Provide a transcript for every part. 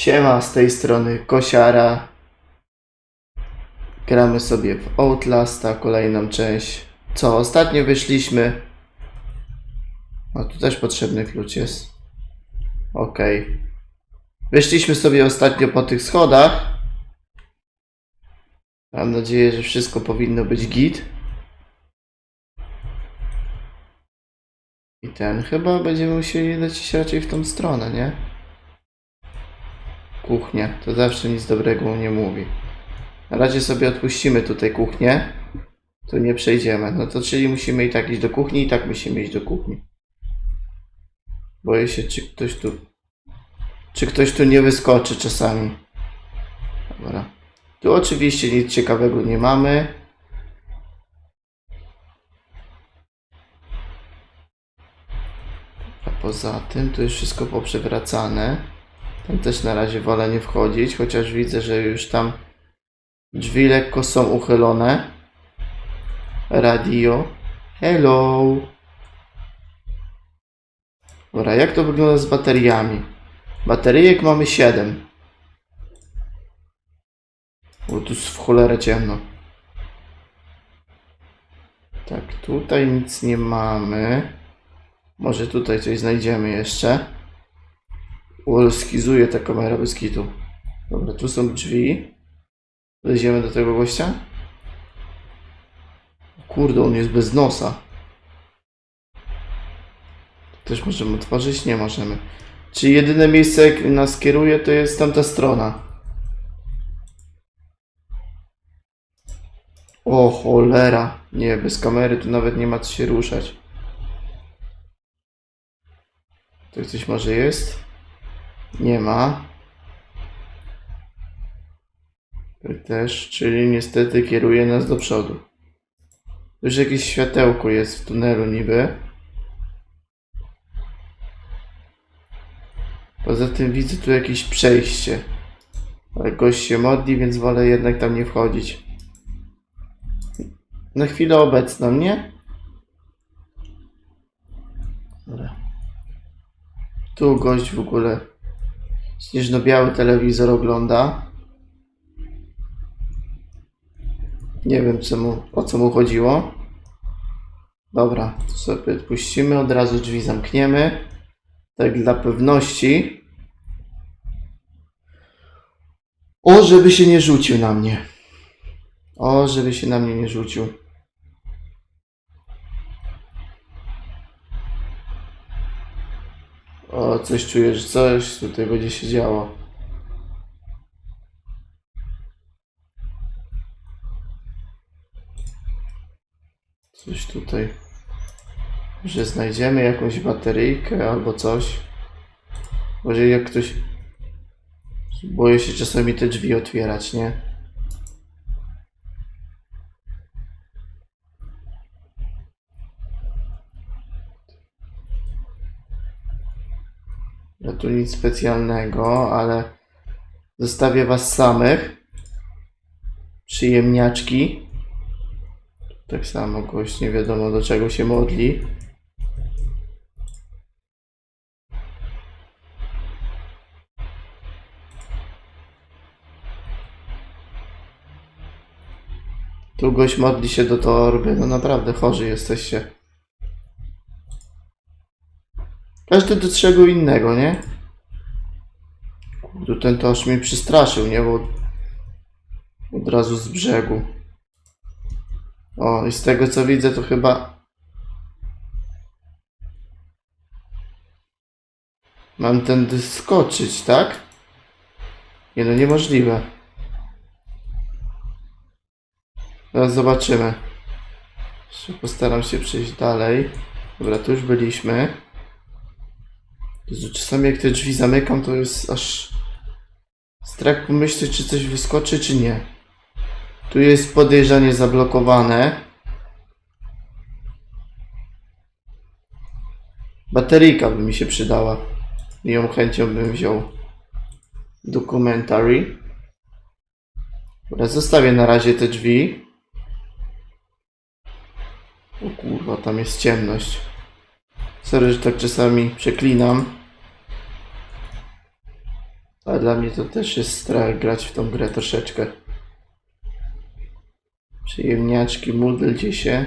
Siema, z tej strony Kosiara. Gramy sobie w Outlasta, kolejną część. Co, ostatnio wyszliśmy. O, tu też potrzebny klucz jest. Okej. Wyszliśmy sobie ostatnio po tych schodach. Mam nadzieję, że wszystko powinno być git. I ten, chyba będziemy musieli lecieć raczej w tą stronę, nie? Kuchnia, to zawsze nic dobrego nie mówi. Na razie sobie odpuścimy tutaj kuchnię. Tu nie przejdziemy. No to czyli musimy i tak iść do kuchni, i tak musimy iść do kuchni. Boję się, czy ktoś tu. Czy ktoś tu nie wyskoczy czasami. Dobra. Tu oczywiście nic ciekawego nie mamy. A poza tym tu jest wszystko poprzewracane. Tam też na razie wolę nie wchodzić, chociaż widzę, że już tam drzwi lekko są uchylone. Radio. Hello. Dobra, jak to wygląda z bateriami? Bateryjek mamy 7. Bo tu jest w cholerę ciemno. Tak, tutaj nic nie mamy. Może tutaj coś znajdziemy jeszcze. O, skizuje ta kamera bez kitu. Dobra, tu są drzwi. Wleziemy do tego gościa? Kurde, on jest bez nosa. Też możemy otworzyć? Nie możemy. Czy jedyne miejsce, jak nas kieruje, to jest tamta strona? O cholera. Nie, bez kamery tu nawet nie ma co się ruszać. Tu coś może jest? Nie ma. Też, czyli niestety kieruje nas do przodu. Już jakieś światełko jest w tunelu niby. Poza tym widzę tu jakieś przejście. Ale gość się modli, więc wolę jednak tam nie wchodzić. Na chwilę obecną, nie? Tu gość w ogóle śnieżno-biały telewizor ogląda. Nie wiem co mu, o co mu chodziło. Dobra, to sobie odpuścimy, od razu drzwi zamkniemy. Tak dla pewności. O, żeby się nie rzucił na mnie. O, żeby się na mnie nie rzucił. O, coś czuję, że coś tutaj będzie się działo. Coś tutaj. Że znajdziemy jakąś bateryjkę albo coś. Może jak ktoś. Boję się czasami te drzwi otwierać, nie? Tu nic specjalnego, ale zostawię was samych. Przyjemniaczki. Tak samo gość nie wiadomo do czego się modli. Tu gość modli się do torby. No naprawdę chorzy jesteście. Każdy do czego innego, nie? Kurde, ten to aż mnie przestraszył, nie? Bo od razu z brzegu. O, i z tego co widzę, to chyba mam tędy skoczyć, tak? Nie no, niemożliwe. Teraz zobaczymy. Postaram się przejść dalej. Dobra, tu już byliśmy. Czasami jak te drzwi zamykam, to jest aż strach pomyśleć, czy coś wyskoczy, czy nie. Tu jest podejrzanie zablokowane. Bateryjka by mi się przydała. I ją chęcią bym wziął. Documentary. Dobra, zostawię na razie te drzwi. O kurwa, tam jest ciemność. Sorry, że tak czasami przeklinam. Ale dla mnie to też jest strach grać w tą grę troszeczkę. Przyjemniaczki, módlcie się.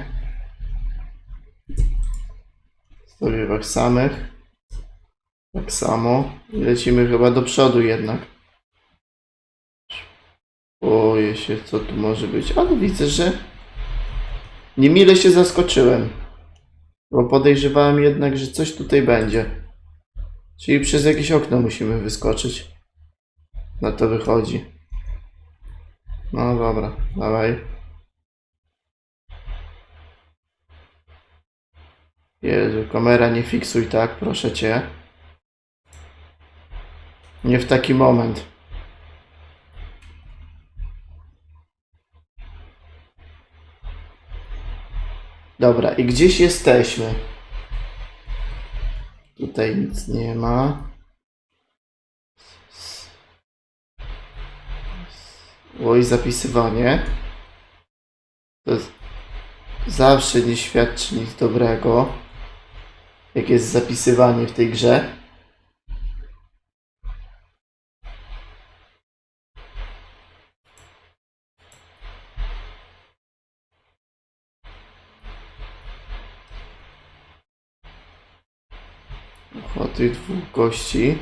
Stowiewach samych. Tak samo. I lecimy chyba do przodu jednak. Boję się, co tu może być. Ale widzę, że niemile się zaskoczyłem. Bo podejrzewałem jednak, że coś tutaj będzie. Czyli przez jakieś okno musimy wyskoczyć. Na to wychodzi. No dobra, dawaj. Jezu, kamera nie fiksuj tak, proszę cię. Nie w taki moment. Dobra, i gdzieś jesteśmy. Tutaj nic nie ma. Oj, zapisywanie. To jest- zawsze nie świadczy nic dobrego. Jak jest zapisywanie w tej grze. O tych dwóch gości.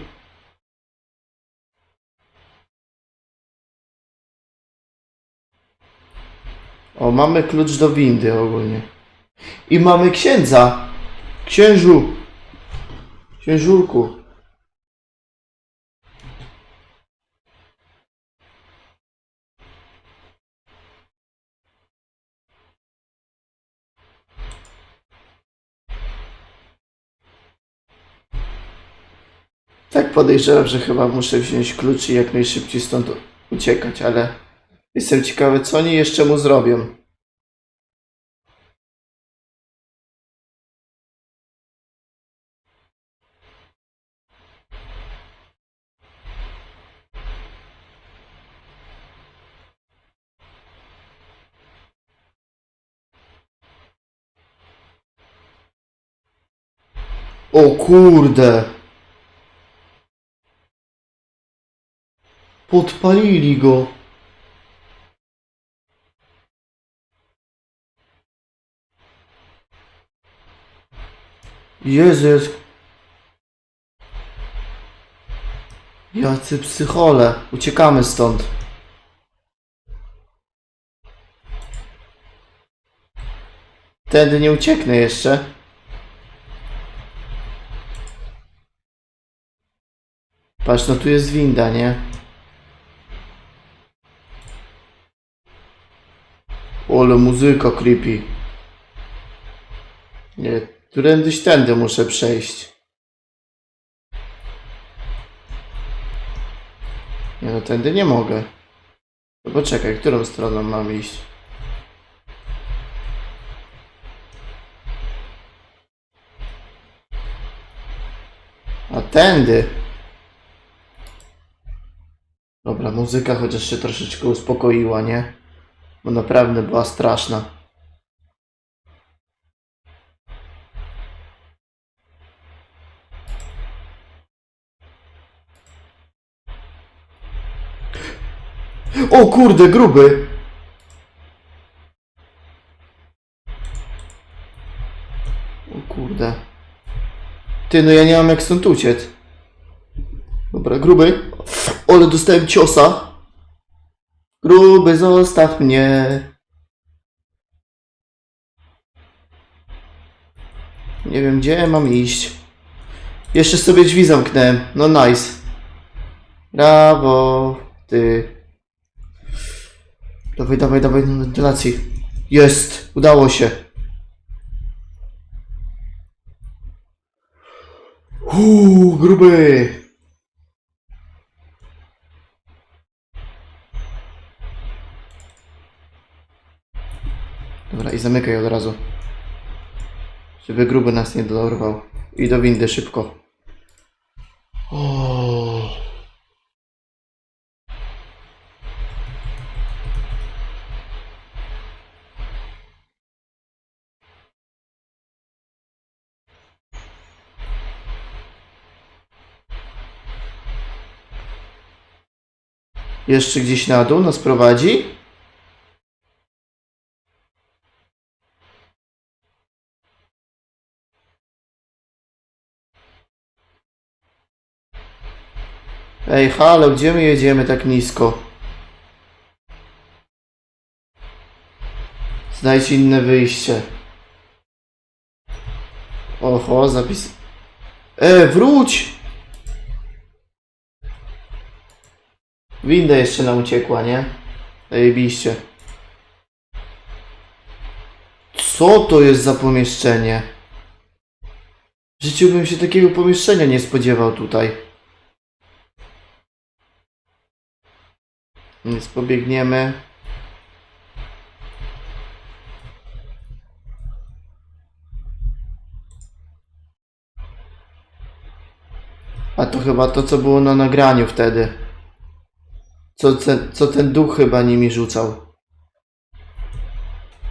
O, mamy klucz do windy ogólnie. I mamy księdza. Księżu. Księżurku. Tak podejrzewam, że chyba muszę wziąć klucz i jak najszybciej stąd uciekać, ale jestem ciekawy, co oni jeszcze mu zrobią. O kurde! Podpalili go. Jezu, jest... Jacy psychole. Uciekamy stąd. Tędy nie ucieknę jeszcze. Patrz, no tu jest winda, nie? Ole muzyka creepy. Nie, którędyś tędy muszę przejść. Nie no, tędy nie mogę. No poczekaj, którą stroną mam iść? A tędy. Dobra, muzyka chociaż się troszeczkę uspokoiła, nie? Bo naprawdę była straszna. O kurde, gruby! O kurde. Ty, no ja nie mam jak stąd uciec. Dobra, gruby. Ale dostałem ciosa. Gruby, zostaw mnie. Nie wiem, gdzie mam iść. Jeszcze sobie drzwi zamknąłem. No nice. Brawo, ty. Dawaj, dawaj, dawaj do wentylacji. Jest, udało się. Uuu, gruby. Dobra, i zamykaj od razu. Żeby gruby nas nie dorwał. I do windy szybko. Jeszcze gdzieś na dół nas prowadzi? Ej, halo, gdzie my jedziemy tak nisko? Znajdź inne wyjście. Oho, zapis. E, wróć! Winda jeszcze nam uciekła, nie? Zajebiście. Co to jest za pomieszczenie? W życiu bym się takiego pomieszczenia nie spodziewał tutaj. Więc pobiegniemy. A to chyba to, co było na nagraniu wtedy. Co, co ten duch chyba nimi rzucał.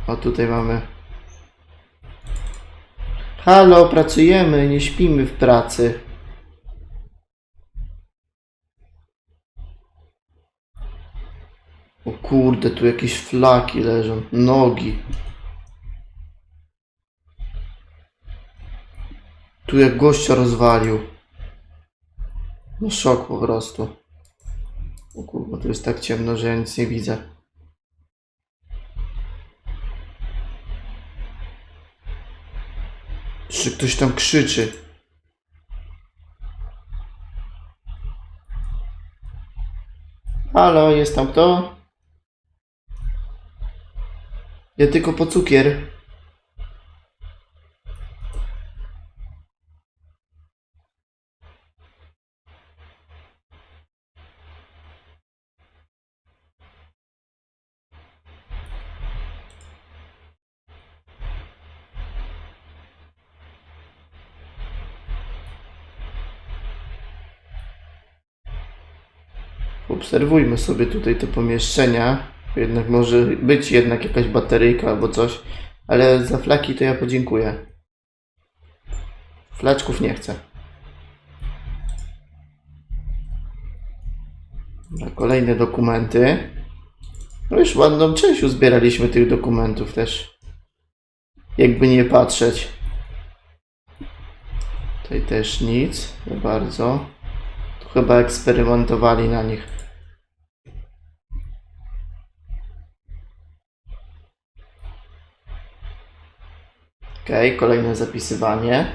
O, tutaj mamy. Halo, pracujemy, nie śpimy w pracy. O kurde, tu jakieś flaki leżą. Nogi. Tu jak gościa rozwalił. No szok po prostu. O kurwa, tu jest tak ciemno, że ja nic nie widzę. Czy ktoś tam krzyczy? Halo, jest tam kto? Ja tylko po cukier. Obserwujmy sobie tutaj te pomieszczenia. Jednak może być jednak jakaś bateryjka albo coś. Ale za flaki to ja podziękuję. Flaczków nie chcę. Dobra, kolejne dokumenty. No już ładną część uzbieraliśmy tych dokumentów też. Jakby nie patrzeć. Tutaj też nic. Nie bardzo. Tu chyba eksperymentowali na nich. Okej, kolejne zapisywanie.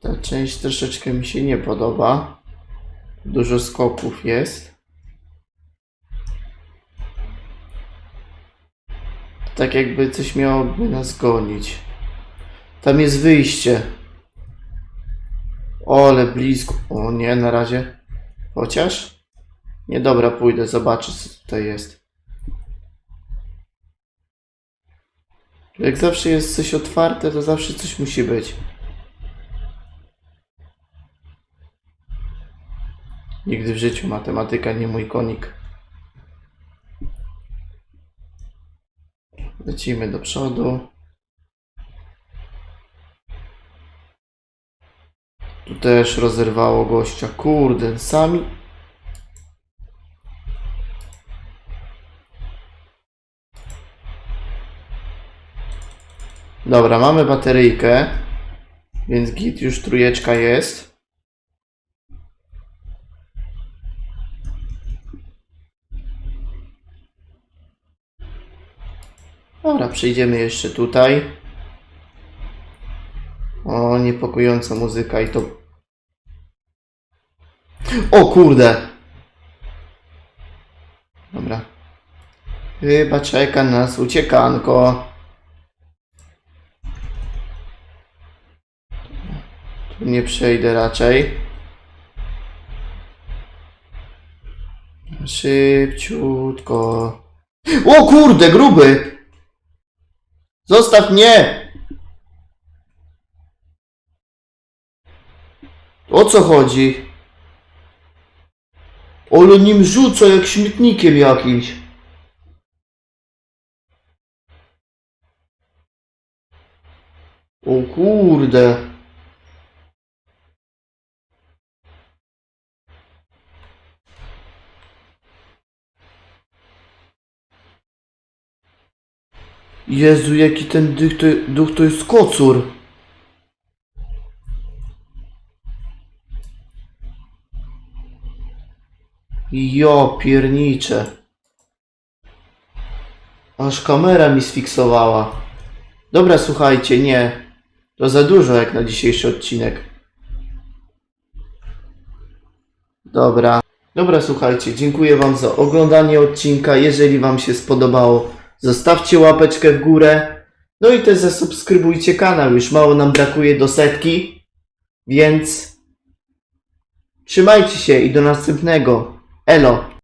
Ta część troszeczkę mi się nie podoba. Dużo skoków jest. Tak jakby coś miałoby nas gonić. Tam jest wyjście. O, ale blisko. O nie, na razie. Chociaż? Nie, dobra, pójdę, zobaczę co tutaj jest. Jak zawsze jest coś otwarte, to zawsze coś musi być. Nigdy w życiu matematyka nie mój konik. Lecimy do przodu. Tu też rozerwało gościa. Kurde, sami. Dobra, mamy bateryjkę. Więc git już trójeczka jest. Dobra, przejdziemy jeszcze tutaj. O, niepokojąca muzyka i to... O kurde! Dobra. Chyba czeka nas uciekanko. Nie przejdę raczej. Szybciutko. O kurde, gruby! Zostaw mnie! O co chodzi? Ole nim rzuca jak śmietnikiem jakimś. O kurde. Jezu, jaki ten duch to, duch to jest kocur. Jo, piernicze. Aż kamera mi sfiksowała. Dobra, słuchajcie, nie. To za dużo jak na dzisiejszy odcinek. Dobra. Dobra, słuchajcie, dziękuję Wam za oglądanie odcinka. Jeżeli Wam się spodobało, zostawcie łapeczkę w górę. No i też zasubskrybujcie kanał. Już mało nam brakuje do setki. Więc trzymajcie się i do następnego. Elo.